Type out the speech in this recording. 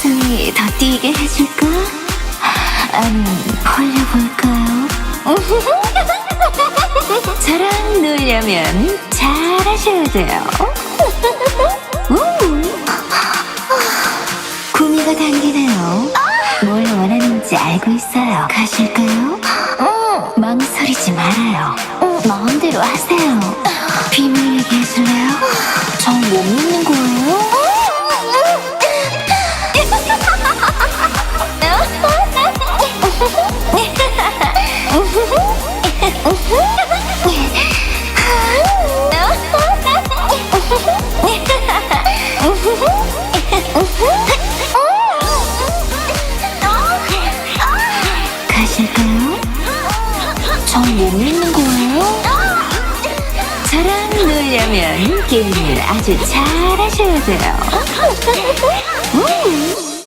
가슴이 더 뛰게 해줄까? 아니, 벌려볼까요? 저랑 놀려면 잘하셔야 돼요. 우! 구미가 당기네요. 뭘 원하는지 알고 있어요. 가실까요? 망설이지 말아요. 마음대로 하세요. 비밀 얘기해줄래요? 저못믿 가실까요? 전 못 믿는 거예요? 저랑 놀려면 게임을 아주 잘하셔야 돼요.